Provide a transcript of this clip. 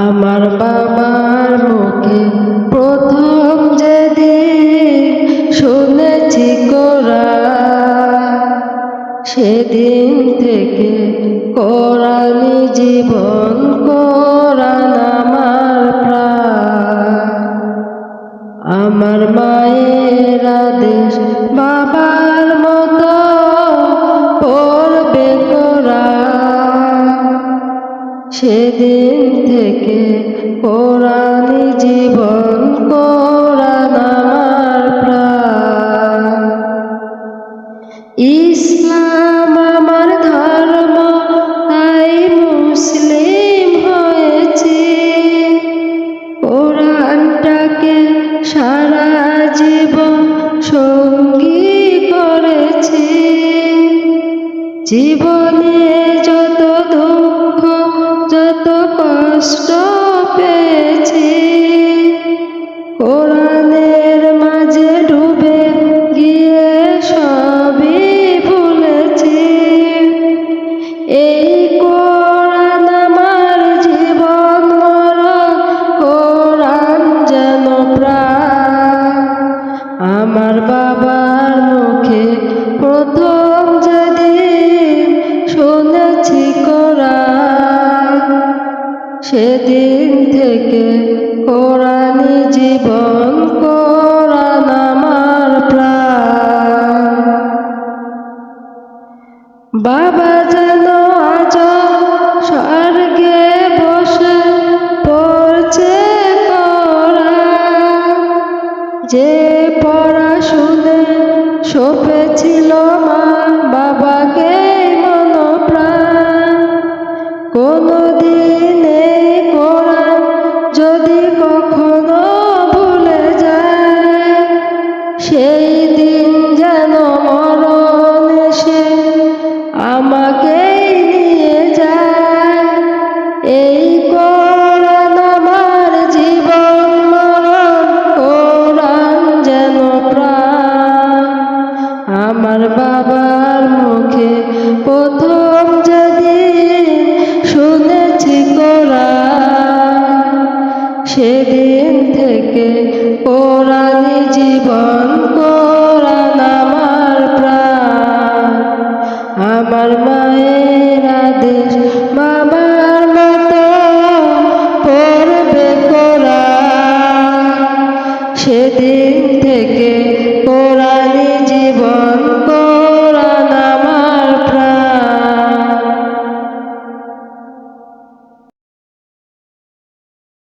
আমার বাবার মুখে প্রথম যেদিন শুনেছি কোরআন সেদিন থেকে কোরআনি জীবন কোরআন আমার প্রাণ। আমার মায়ের আদেশ বাবার সেদিন থেকে কোরআনি জীবন কোরআন আমার প্রাণ। ইসলাম আমার ধর্ম, তাই মুসলিম হয়েছি। কোরআনটাকে সারা জীবন সঙ্গী করেছি। জীবনে যত আমার বাবার মুখে প্রথম যেদিন শুনেছি কোরআন সেদিন থেকে কোরআনি জীবন, কোরআন আমার প্রাণ। বাবা যেন আজ স্বর্গে বসে পড়ছে কোরআন যে সপেছিল মা, বাবাকে মন প্রাণ কোনদিন কোরআন যদি কখনো ভুলে যায়, সেই দিন যেন মরণ এসে আমাকেই আমার বাবার মুখে প্রথম যেদিন শুনেছি কোরআন, সেদিন থেকে কোরআনি জীবন, কোরআন আমার প্রাণ। আমার মায়ের আদেশ বাবার মতো পড়বে কোরআন, সেদিন থেকে কোরআনি জীবন